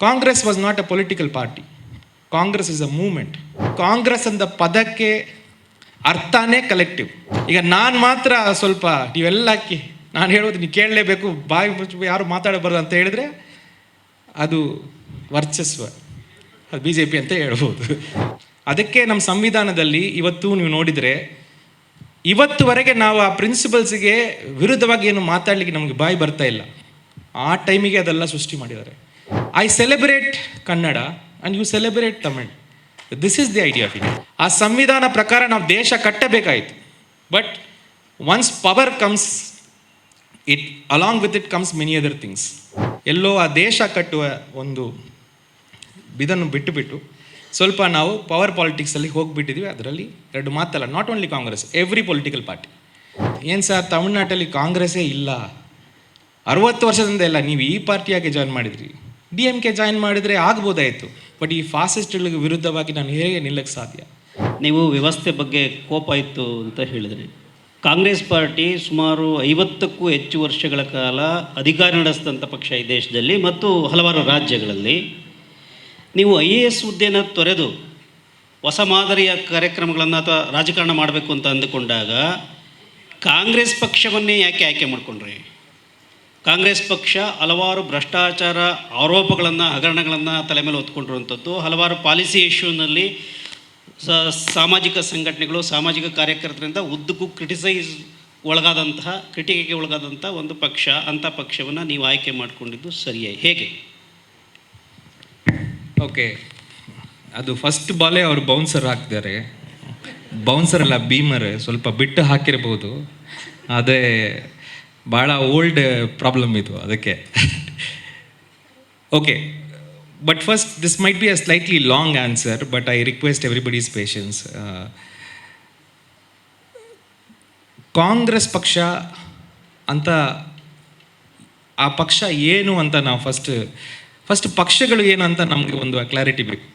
Congress was not a political party Congress is a movement Congress ಅಂತ ಪದಕ್ಕೆ ಅರ್ಥನೇ collective ಈಗ ನಾನು ಮಾತ್ರ ಸ್ವಲ್ಪ ನೀವೆಲ್ಲ ನಾನು ಹೇಳೋದು ನೀವು ಕೇಳಲೇಬೇಕು. ಬಾಯಿ ಮುಚ್ಚಿ, ಯಾರು ಮಾತಾಡಬಾರ್ದು ಅಂತ ಹೇಳಿದ್ರೆ ಅದು ವರ್ಚಸ್ವ. ಅದು ಬಿ ಜೆ ಪಿ ಅಂತ ಹೇಳ್ಬೋದು. ಅದಕ್ಕೆ ನಮ್ಮ ಸಂವಿಧಾನದಲ್ಲಿ ಇವತ್ತು ನೀವು ನೋಡಿದರೆ ಇವತ್ತುವರೆಗೆ ನಾವು ಆ ಪ್ರಿನ್ಸಿಪಲ್ಸಿಗೆ ವಿರುದ್ಧವಾಗಿ ಏನು ಮಾತಾಡಲಿಕ್ಕೆ ನಮಗೆ ಬಾಯಿ ಬರ್ತಾ ಇಲ್ಲ. ಆ ಟೈಮಿಗೆ ಅದೆಲ್ಲ ಸೃಷ್ಟಿ ಮಾಡಿದ್ದಾರೆ. I celebrate Kannada and you celebrate Tamil this is the idea India ಆ ಸಂವಿಧಾನ ಪ್ರಕಾರ ನಾವು ದೇಶ ಕಟ್ಟಬೇಕಾಯಿತು. But once power comes it along with it comes many other things ಎಲ್ಲೋ ಆ ದೇಶ ಕಟ್ಟುವ ಒಂದು ಇದನ್ನು ಬಿಟ್ಟುಬಿಟ್ಟು ಬಿಟ್ಟು ಸ್ವಲ್ಪ ನಾವು ಪವರ್ ಪಾಲಿಟಿಕ್ಸಲ್ಲಿ ಹೋಗಿಬಿಟ್ಟಿದ್ವಿ. ಅದರಲ್ಲಿ ಎರಡು ಮಾತಲ್ಲ not only Congress every political party ಏನು ಸರ್, ತಮಿಳ್ನಾಟಲ್ಲಿ ಕಾಂಗ್ರೆಸ್ಸೇ ಇಲ್ಲ. ಅರವತ್ತು ವರ್ಷದಿಂದ ಇಲ್ಲ, ನೀವು ಈ ಪಾರ್ಟಿಯಾಗಿ ಜಾಯ್ನ್ ಮಾಡಿದ್ರಿ? ಡಿ ಎಂ ಕೆ ಜಾಯ್ನ್ ಮಾಡಿದರೆ ಆಗ್ಬೋದಾಯಿತು. ಬಟ್ ಈ ಫಾಸಿಸ್ಟ್ಗಳಿಗೆ ವಿರುದ್ಧವಾಗಿ ನಾನು ಹೇಗೆ ನಿಲ್ಲಕ್ಕೆ ಸಾಧ್ಯ? ನೀವು ವ್ಯವಸ್ಥೆ ಬಗ್ಗೆ ಕೋಪ ಇತ್ತು ಅಂತ ಹೇಳಿದ್ರಿ. ಕಾಂಗ್ರೆಸ್ ಪಾರ್ಟಿ ಸುಮಾರು ಐವತ್ತಕ್ಕೂ ಹೆಚ್ಚು ವರ್ಷಗಳ ಕಾಲ ಅಧಿಕಾರ ನಡೆಸಿದಂಥ ಪಕ್ಷ ಈ ದೇಶದಲ್ಲಿ ಮತ್ತು ಹಲವಾರು ರಾಜ್ಯಗಳಲ್ಲಿ. ನೀವು ಐ ಎ ಎಸ್ ಹುದ್ದೆಯನ್ನು ತೊರೆದು ಹೊಸ ಮಾದರಿಯ ಕಾರ್ಯಕ್ರಮಗಳನ್ನು ಅಥವಾ ರಾಜಕಾರಣ ಮಾಡಬೇಕು ಅಂತ ಅಂದುಕೊಂಡಾಗ ಕಾಂಗ್ರೆಸ್ ಪಕ್ಷವನ್ನೇ ಯಾಕೆ ಆಯ್ಕೆ ಮಾಡಿಕೊಂಡ್ರಿ? ಕಾಂಗ್ರೆಸ್ ಪಕ್ಷ ಹಲವಾರು ಭ್ರಷ್ಟಾಚಾರ ಆರೋಪಗಳನ್ನು, ಹಗರಣಗಳನ್ನು ತಲೆ ಮೇಲೆ ಹೊತ್ಕೊಂಡಿರುವಂಥದ್ದು. ಹಲವಾರು ಪಾಲಿಸಿ ಇಶ್ಯೂನಲ್ಲಿ ಸಾಮಾಜಿಕ ಸಂಘಟನೆಗಳು, ಸಾಮಾಜಿಕ ಕಾರ್ಯಕರ್ತರಿಂದ ಉದ್ದಕ್ಕೂ ಕ್ರಿಟಿಸೈಸ್ ಒಳಗಾದಂತಹ, ಕ್ರಿಟಿಕೆಗೆ ಒಳಗಾದಂಥ ಒಂದು ಪಕ್ಷ ಅಂಥ ಪಕ್ಷವನ್ನು ನೀವು ಆಯ್ಕೆ ಮಾಡಿಕೊಂಡಿದ್ದು ಸರಿಯೇ. ಹೇಗೆ? ಓಕೆ. ಅದು ಫಸ್ಟ್ ಬಾಲೇ ಅವರು ಬೌನ್ಸರ್ ಹಾಕ್ತಾರೆ. ಬೌನ್ಸರ್ ಅಲ್ಲ ಬೀಮರ್ ಸ್ವಲ್ಪ ಬಿಟ್ಟು ಹಾಕಿರ್ಬೋದು. ಅದೇ ಭಾಳ ಓಲ್ಡ್ ಪ್ರಾಬ್ಲಮ್ ಇದು ಅದಕ್ಕೆ. Okay but first this might be a slightly long answer but I request everybody's patience Congress ಪಕ್ಷ ಅಂತ ಆ ಪಕ್ಷ ಏನು ಅಂತ ನಾವು ಫಸ್ಟ್ ಫಸ್ಟ್ ಪಕ್ಷಗಳು ಏನು ಅಂತ ನಮಗೆ ಒಂದು ಕ್ಲಾರಿಟಿ ಬೇಕು.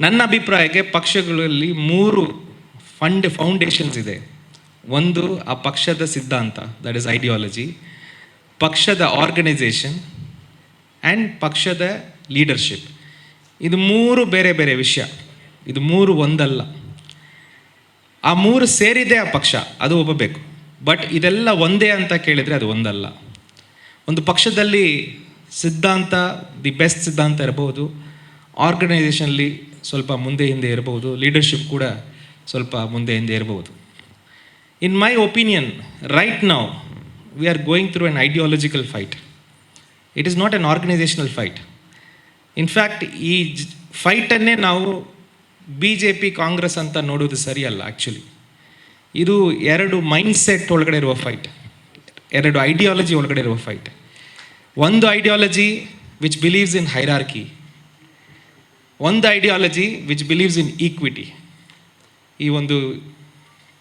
ನನ್ನ ಅಭಿಪ್ರಾಯಕ್ಕೆ ಪಕ್ಷಗಳಲ್ಲಿ ಮೂರು ಫಂಡ್ ಫೌಂಡೇಶನ್ಸ್ ಇದೆ. ಒಂದು, ಆ ಪಕ್ಷದ ಸಿದ್ಧಾಂತ ದಟ್ ಇಸ್ ಐಡಿಯಾಲಜಿ ಪಕ್ಷದ ಆರ್ಗನೈಸೇಷನ್ ಆ್ಯಂಡ್ ಪಕ್ಷದ ಲೀಡರ್ಶಿಪ್ ಇದು ಮೂರು ಬೇರೆ ಬೇರೆ ವಿಷಯ. ಇದು ಮೂರು ಒಂದಲ್ಲ. ಆ ಮೂರು ಸೇರಿದೆ ಆ ಪಕ್ಷ, ಅದು ಒಪ್ಪಬೇಕು ಬಟ್ ಇದೆಲ್ಲ ಒಂದೇ ಅಂತ ಕೇಳಿದರೆ ಅದು ಒಂದಲ್ಲ. ಒಂದು ಪಕ್ಷದಲ್ಲಿ ಸಿದ್ಧಾಂತ ದಿ ಬೆಸ್ಟ್ ಸಿದ್ಧಾಂತ ಇರಬಹುದು ಆರ್ಗನೈಸೇಷನ್ಲಿ ಸ್ವಲ್ಪ ಮುಂದೆ ಹಿಂದೆ ಇರಬಹುದು ಲೀಡರ್ಶಿಪ್ ಕೂಡ ಸ್ವಲ್ಪ ಮುಂದೆ ಹಿಂದೆ ಇರಬಹುದು. In my opinion right now we are going through an ideological fight it is not an organisational fight in fact ಈ ಫೈಟನ್ನೇ ನಾವು ಬಿ ಜೆ ಪಿ ಕಾಂಗ್ರೆಸ್ ಅಂತ ನೋಡೋದು ಸರಿಯಲ್ಲ ಆ್ಯಕ್ಚುಲಿ ಇದು ಎರಡು ಮೈಂಡ್ ಸೆಟ್ ಒಳಗಡೆ ಇರುವ ಫೈಟ್ ಎರಡು ಐಡಿಯಾಲಜಿ ಒಳಗಡೆ ಇರುವ ಫೈಟ್ ಒಂದು ideology which believes in hierarchy ಒಂದು ideology which believes in equity ಈ ಒಂದು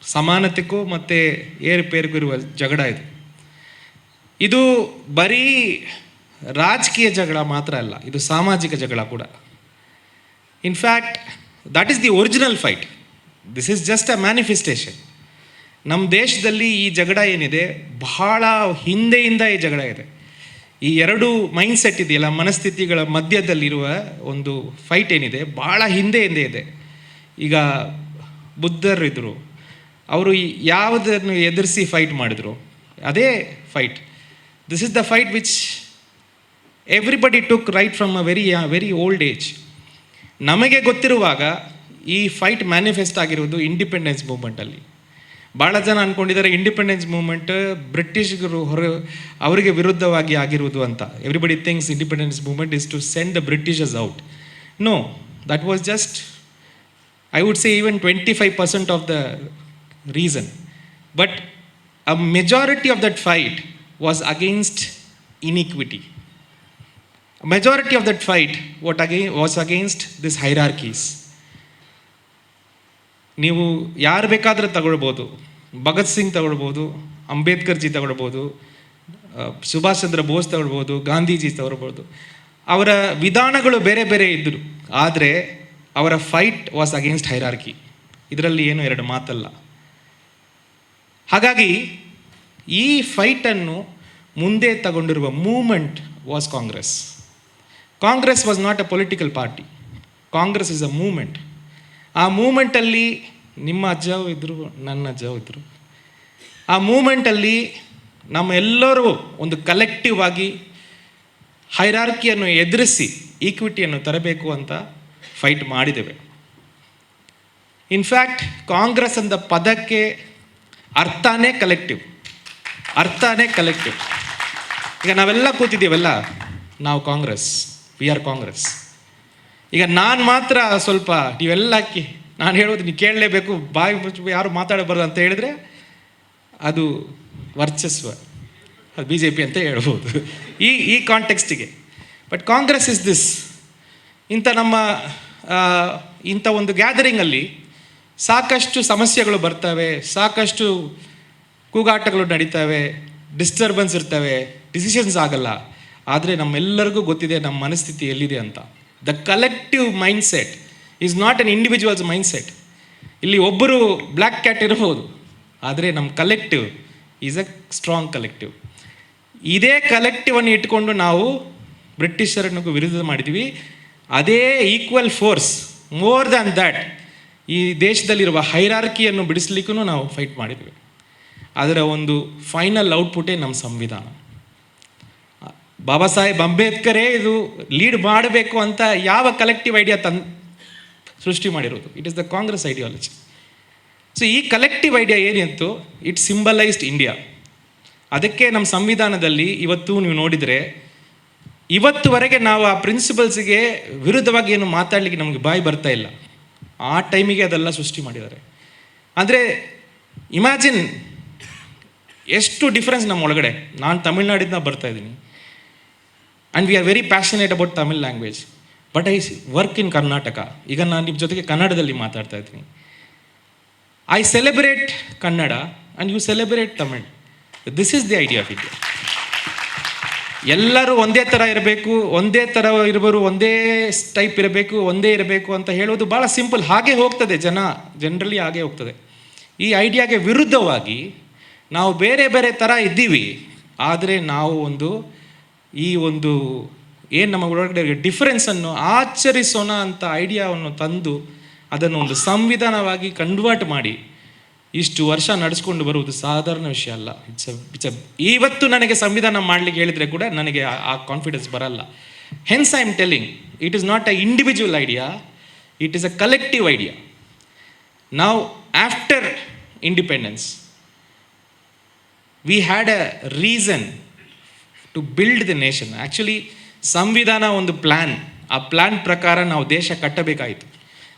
ಸಮಾನತೆಗೂ ಮತ್ತು ಏರುಪೇರಿಗೂ ಇರುವ ಜಗಳ ಇದು. ಇದು ಬರೀ ರಾಜಕೀಯ ಜಗಳ ಮಾತ್ರ ಅಲ್ಲ, ಇದು ಸಾಮಾಜಿಕ ಜಗಳ ಕೂಡ. In fact that is the original fight this is just a manifestation ನಮ್ಮ ದೇಶದಲ್ಲಿ ಈ ಜಗಳ ಏನಿದೆ, ಬಹಳ ಹಿಂದೆಯಿಂದ ಈ ಜಗಳ ಇದೆ. ಈ ಎರಡು ಮೈಂಡ್ ಸೆಟ್ ಇದೆಯಲ್ಲ, ಮನಸ್ಥಿತಿಗಳ ಮಧ್ಯದಲ್ಲಿರುವ ಒಂದು ಫೈಟ್ ಏನಿದೆ ಭಾಳ ಹಿಂದೆಯಿಂದ ಇದೆ. ಈಗ ಬುದ್ಧರಿದ್ದರು ಅವರು ಯಾವುದನ್ನು ಎದುರಿಸಿ ಫೈಟ್ ಮಾಡಿದ್ರು? ಅದೇ fight this is the fight which everybody took right from a very very old age ನಮಗೆ ಗೊತ್ತಿರುವಾಗ ಈ ಫೈಟ್ ಮ್ಯಾನಿಫೆಸ್ಟ್ ಆಗಿರುವುದು ಇಂಡಿಪೆಂಡೆನ್ಸ್ ಮೂಮೆಂಟಲ್ಲಿ ಭಾಳ ಜನ ಅಂದ್ಕೊಂಡಿದ್ದಾರೆ ಇಂಡಿಪೆಂಡೆನ್ಸ್ ಮೂಮೆಂಟ್ ಬ್ರಿಟಿಷ್ಗರು ಹೊರ, ಅವರಿಗೆ ವಿರುದ್ಧವಾಗಿ ಆಗಿರುವುದು ಅಂತ. Everybody thinks independence movement is to send the Britishers out no that was just I would say even twenty five percent of the reason but a of of fight fight was against inequity majority of that fight what again, was against this hierarchies. ನೀವು ಯಾರು ಬೇಕಾದರೂ ತಗೊಳ್ಬೋದು. ಭಗತ್ ಸಿಂಗ್ ತಗೊಳ್ಬೋದು, Ambedkar G ತಗೊಳ್ಬೋದು ಸುಭಾಷ್ ಚಂದ್ರ ಬೋಸ್ ತಗೊಳ್ಬೋದು, ಗಾಂಧೀಜಿ ತಗೊಳ್ಬೋದು. ಅವರ ವಿಧಾನಗಳು ಬೇರೆ ಬೇರೆ ಇದ್ದರು ಆದರೆ ಅವರ ಫೈಟ್ ವಾಸ್ ಅಗೇನ್ಸ್ಟ್ ಹೈರಾರ್ಕಿ ಇದರಲ್ಲಿ ಏನು ಎರಡು ಮಾತಲ್ಲ. ಹಾಗಾಗಿ ಈ ಫೈಟನ್ನು ಮುಂದೆ ತಗೊಂಡಿರುವ movement was Congress Congress was not a political party Congress is a movement ಆ ಮೂಮೆಂಟಲ್ಲಿ ನಿಮ್ಮ ಅಜ್ಜವು ಇದ್ದರು ನನ್ನ ಅಜ್ಜವು ಇದ್ದರು ಆ ಮೂಮೆಂಟಲ್ಲಿ ನಮ್ಮ ಎಲ್ಲರೂ ಒಂದು ಕಲೆಕ್ಟಿವ್ ಆಗಿ ಹೈರಾರ್ಕಿಯನ್ನು ಎದುರಿಸಿ ಈಕ್ವಿಟಿಯನ್ನು ತರಬೇಕು ಅಂತ ಫೈಟ್ ಮಾಡಿದ್ದೇವೆ. ಇನ್ಫ್ಯಾಕ್ಟ್ ಕಾಂಗ್ರೆಸ್ ಅಂದ ಪದಕ್ಕೆ ಅರ್ಥನೇ ಕಲೆಕ್ಟಿವ್ ಅರ್ಥನೇ ಕಲೆಕ್ಟಿವ್ ಈಗ ನಾವೆಲ್ಲ ಕೂತಿದ್ದೀವಲ್ಲ, ನಾವು ಕಾಂಗ್ರೆಸ್ ವಿ ಆರ್ ಕಾಂಗ್ರೆಸ್. ಈಗ ನಾನು ಮಾತ್ರ ಸ್ವಲ್ಪ ನೀವೆಲ್ಲ ಹಾಕಿ, ನಾನು ಹೇಳೋದು ನೀವು ಕೇಳಲೇಬೇಕು, ಬಾಯಿ ಮುಚ್ಚಿ ಯಾರು ಮಾತಾಡಬಾರ್ದು ಅಂತ ಹೇಳಿದ್ರೆ ಅದು ವರ್ಚಸ್ವ, ಅದು ಬಿ ಜೆ ಪಿ ಅಂತ ಹೇಳ್ಬೋದು. ಈ ಈ ಕಾಂಟೆಕ್ಸ್ಟಿಗೆ ಬಟ್ ಕಾಂಗ್ರೆಸ್ ಇಸ್ ದಿಸ್ ಇಂಥ ನಮ್ಮ ಇಂಥ ಒಂದು ಗ್ಯಾದರಿಂಗಲ್ಲಿ ಸಾಕಷ್ಟು ಸಮಸ್ಯೆಗಳು ಬರ್ತವೆ, ಸಾಕಷ್ಟು ಕೂಗಾಟಗಳು ನಡೀತವೆ ಡಿಸ್ಟರ್ಬೆನ್ಸ್ ಇರ್ತವೆ ಡಿಸಿಷನ್ಸ್ ಆಗಲ್ಲ. ಆದರೆ ನಮ್ಮೆಲ್ಲರಿಗೂ ಗೊತ್ತಿದೆ ನಮ್ಮ ಮನಸ್ಥಿತಿ ಎಲ್ಲಿದೆ ಅಂತ. The collective mindset is not an individuals mindset ಇಲ್ಲಿ ಒಬ್ಬರು ಬ್ಲ್ಯಾಕ್ ಕ್ಯಾಟ್ ಇರಬಹುದು, ಆದರೆ ನಮ್ಮ collective is a strong collective ಇದೇ ಕಲೆಕ್ಟಿವನ್ನು ಇಟ್ಕೊಂಡು ನಾವು ಬ್ರಿಟಿಷರನ್ನು ವಿರುದ್ಧ ಮಾಡಿದ್ವಿ. ಅದೇ equal force more than that ಈ ದೇಶದಲ್ಲಿರುವ ಹೈರಾರ್ಕಿಯನ್ನು ಬಿಡಿಸ್ಲಿಕ್ಕೂ ನಾವು ಫೈಟ್ ಮಾಡಿದ್ವಿ. ಅದರ ಒಂದು ಫೈನಲ್ ಔಟ್ಪುಟೇ ನಮ್ಮ ಸಂವಿಧಾನ. ಬಾಬಾ ಸಾಹೇಬ್ ಅಂಬೇಡ್ಕರೇ ಇದು ಲೀಡ್ ಮಾಡಬೇಕು ಅಂತ ಯಾವ ಕಲೆಕ್ಟಿವ್ ಐಡಿಯಾ ತನ್ ಸೃಷ್ಟಿ ಮಾಡಿರೋದು? It is the Congress ideology so ಈ ಕಲೆಕ್ಟಿವ್ ಐಡಿಯಾ ಏನಿತ್ತು ಇಟ್ ಸಿಂಬಲೈಸ್ಡ್ ಇಂಡಿಯಾ ಅದಕ್ಕೆ ನಮ್ಮ ಸಂವಿಧಾನದಲ್ಲಿ ಇವತ್ತು ನೀವು ನೋಡಿದರೆ ಇವತ್ತುವರೆಗೆ ನಾವು ಆ ಪ್ರಿನ್ಸಿಪಲ್ಸ್ಗೆ ವಿರುದ್ಧವಾಗಿ ಏನು ಮಾತಾಡಲಿಕ್ಕೆ ನಮಗೆ ಬಾಯಿ ಬರ್ತಾ ಇಲ್ಲ. ಆ ಟೈಮಿಗೆ ಅದೆಲ್ಲ ಸೃಷ್ಟಿ ಮಾಡಿದ್ದಾರೆ. ಅಂದರೆ ಇಮ್ಯಾಜಿನ್ ಎಷ್ಟು ಡಿಫ್ರೆನ್ಸ್ ನಮ್ಮ ಒಳಗಡೆ. ನಾನು ತಮಿಳ್ನಾಡಿಂದ ಬರ್ತಾ ಇದ್ದೀನಿ. And we are very passionate about Tamil language but I work in Karnataka ಈಗ ನಾನು ನಿಮ್ಮ ಜೊತೆಗೆ ಕನ್ನಡದಲ್ಲಿ ಮಾತಾಡ್ತಾ ಇದ್ದೀನಿ. I celebrate Kannada and you celebrate Tamil this is the idea of India ಎಲ್ಲರೂ ಒಂದೇ ಥರ ಇರಬೇಕು, ಒಂದೇ ಥರ ಇರಬರು ಒಂದೇ ಟೈಪ್ ಇರಬೇಕು, ಒಂದೇ ಇರಬೇಕು ಅಂತ ಹೇಳೋದು ಭಾಳ ಸಿಂಪಲ್ ಹಾಗೆ ಹೋಗ್ತದೆ ಜನ ಜನರಲಿ ಹಾಗೆ ಹೋಗ್ತದೆ. ಈ ಐಡಿಯಾಗೆ ವಿರುದ್ಧವಾಗಿ ನಾವು ಬೇರೆ ಬೇರೆ ಥರ ಇದ್ದೀವಿ, ಆದರೆ ನಾವು ಒಂದು ಈ ಒಂದು ಏನು ನಮ್ಮ ಒಳಗಡೆ ಡಿಫ್ರೆನ್ಸನ್ನು ಆಚರಿಸೋಣ ಅಂತ ಐಡಿಯಾವನ್ನು ತಂದು ಅದನ್ನು ಒಂದು ಸಂವಿಧಾನವಾಗಿ ಕನ್ವರ್ಟ್ ಮಾಡಿ ಇಷ್ಟು ವರ್ಷ ನಡೆಸ್ಕೊಂಡು ಬರುವುದು ಸಾಧಾರಣ ವಿಷಯ ಅಲ್ಲ. ಇಟ್ಸ್ ಇಟ್ಸ್ ಇವತ್ತು ನನಗೆ ಸಂವಿಧಾನ ಮಾಡಲಿಕ್ಕೆ ಹೇಳಿದರೆ ಕೂಡ ನನಗೆ ಆ- ಕಾನ್ಫಿಡೆನ್ಸ್ ಬರಲ್ಲ. Hence I am telling it is not a individual idea it is a collective idea ನಾವು after independence we had a reason to build the nation actually ಸಂವಿಧಾನ ಒಂದು ಪ್ಲ್ಯಾನ್ ಆ ಪ್ಲ್ಯಾನ್ ಪ್ರಕಾರ ನಾವು ದೇಶ ಕಟ್ಟಬೇಕಾಯಿತು.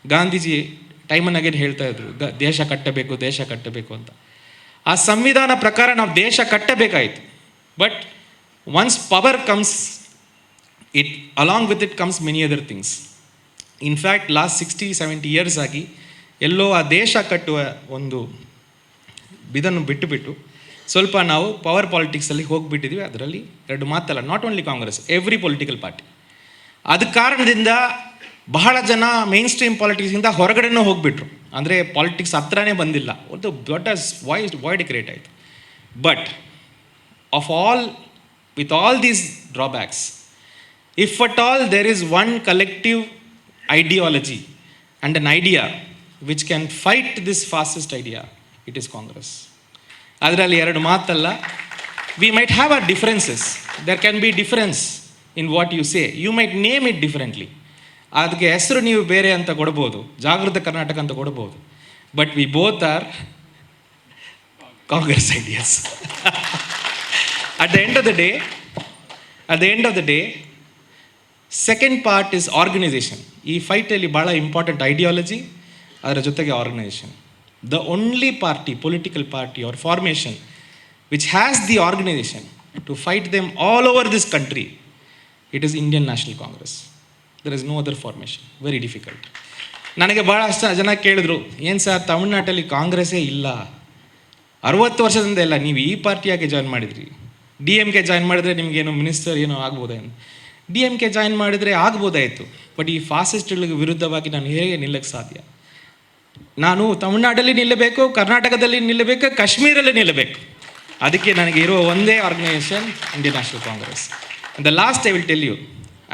ಗಾಂಧೀಜಿ ಟೈಮನ್ ಅಗೇನ್ ಹೇಳ್ತಾ ಇದ್ರು. ದೇಶ ಕಟ್ಟಬೇಕು ದೇಶ ಕಟ್ಟಬೇಕು ಅಂತ. ಆ ಸಂವಿಧಾನ ಪ್ರಕಾರ ನಾವು ದೇಶ ಕಟ್ಟಬೇಕಾಯಿತು. But once power comes it along with it comes many other things in fact last sixty seventy years ಆಗಿ ಎಲ್ಲೋ ಆ ದೇಶ ಕಟ್ಟುವ ಒಂದು ಇದನ್ನು ಬಿಟ್ಟುಬಿಟ್ಟು ಸ್ವಲ್ಪ ನಾವು ಪವರ್ ಪಾಲಿಟಿಕ್ಸಲ್ಲಿ ಹೋಗಿಬಿಟ್ಟಿದ್ವಿ. ಅದರಲ್ಲಿ ಎರಡು ಮಾತಲ್ಲ not only Congress every political party ಅದ ಕಾರಣದಿಂದ ಬಹಳ ಜನ ಮೇನ್ ಸ್ಟ್ರೀಮ್ ಪಾಲಿಟಿಕ್ಸಿಂದ ಹೊರಗಡೆನೂ ಹೋಗಿಬಿಟ್ರು. ಅಂದರೆ ಪಾಲಿಟಿಕ್ಸ್ ಹತ್ರನೇ ಬಂದಿಲ್ಲ. ಒಂದು ದೊಡ್ಡ ವಾಯ್ಸ್ ವಾಯ್ಡ್ ಕ್ರಿಯೇಟ್ ಆಯಿತು. But of all with all these drawbacks if at all there is one collective ideology and an idea which can fight this fastest idea it is Congress ಅದರಲ್ಲಿ ಎರಡು ಮಾತಲ್ಲ. We might have a differences there can be difference in what you say you might name it differently ಅದಕ್ಕೆ ಹೆಸರು ನೀವು ಬೇರೆ ಅಂತ ಕೊಡ್ಬೋದು. ಜಾಗೃತ ಕರ್ನಾಟಕ ಅಂತ ಕೊಡ್ಬೋದು. But we both are Congress ideas at the end of the day at the end of the day second part is organisation ಈ ಫೈಟಲ್ಲಿ ಭಾಳ ಇಂಪಾರ್ಟೆಂಟ್ ಐಡಿಯಾಲಜಿ ಅದರ ಜೊತೆಗೆ organisation the only party political party or formation which has the organisation to fight them all over this country it is Indian National Congress there is no other formation very difficult ನನಗೆ ಭಾಳಷ್ಟು ಜನ ಕೇಳಿದ್ರು, ಏನು sir ತಮಿಳ್ನಾಟಲ್ಲಿ ಕಾಂಗ್ರೆಸ್ಸೇ ಇಲ್ಲ? ಅರವತ್ತು ವರ್ಷದಿಂದ ಇಲ್ಲ, ನೀವು ಈ ಪಾರ್ಟಿಯಾಗೆ ಜಾಯ್ನ್ ಮಾಡಿದ್ರಿ. ಡಿ ಎಂ ಕೆ ಜಾಯ್ನ್ ಮಾಡಿದ್ರೆ ನಿಮಗೇನು ಮಿನಿಸ್ಟರ್ ಏನೋ ಆಗ್ಬೋದೇನು ಡಿ ಎಂ ಕೆ ಜಾಯ್ನ್ ಮಾಡಿದರೆ ಆಗ್ಬೋದಾಯಿತು ಬಟ್ ಈ ಫಾಸಿಸ್ಟ್ಗಳಿಗೆ ವಿರುದ್ಧವಾಗಿ ನಾನು ಹೇಗೆ ನಿಲ್ಲಕ್ಕೆ ಸಾಧ್ಯ? ನಾನು ತಮಿಳ್ನಾಡಲ್ಲಿ ನಿಲ್ಲಬೇಕು, ಕರ್ನಾಟಕದಲ್ಲಿ ನಿಲ್ಲಬೇಕು, ಕಾಶ್ಮೀರಲ್ಲಿ ನಿಲ್ಲಬೇಕು. ಅದಕ್ಕೆ ನನಗೆ ಇರುವ ಒಂದೇ organisation Indian National Congress the last I will tell you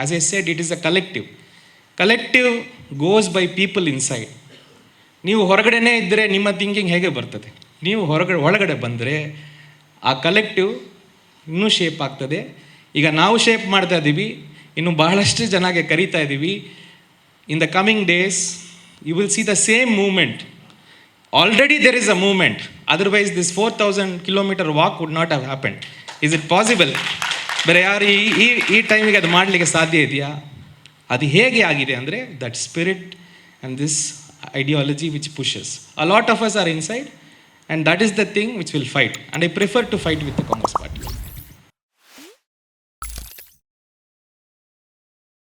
as a said, it is a collective collective goes by people inside ನೀವು ಹೊರಗಡೆನೇ ಇದ್ದರೆ ನಿಮ್ಮ ಥಿಂಕಿಂಗ್ ಹೇಗೆ ಬರ್ತದೆ? ನೀವು ಹೊರಗಡೆ ಒಳಗಡೆ ಬಂದರೆ ಆ ಕಲೆಕ್ಟಿವ್ ಇನ್ನೂ ಶೇಪ್ ಆಗ್ತದೆ. ಈಗ ನಾವು ಶೇಪ್ ಮಾಡ್ತಾ ಇದ್ದೀವಿ ಇನ್ನು ಬಹಳಷ್ಟು ಜನಗೆ ಕರೀತಾ ಇದ್ದೀವಿ. In the coming days you will see the same movement already there is a movement otherwise this four thousand kilometre walk would not have happen is it possible ಬೇರೆ ಯಾರು ಈ ಈ ಈ ಟೈಮಿಗೆ ಅದು ಮಾಡಲಿಕ್ಕೆ ಸಾಧ್ಯ ಇದೆಯಾ? ಅದು ಹೇಗೆ ಆಗಿದೆ ಅಂದರೆ that spirit and this ideology which pushes a lot of us are inside and that is the thing which will fight and I prefer to fight with the Congress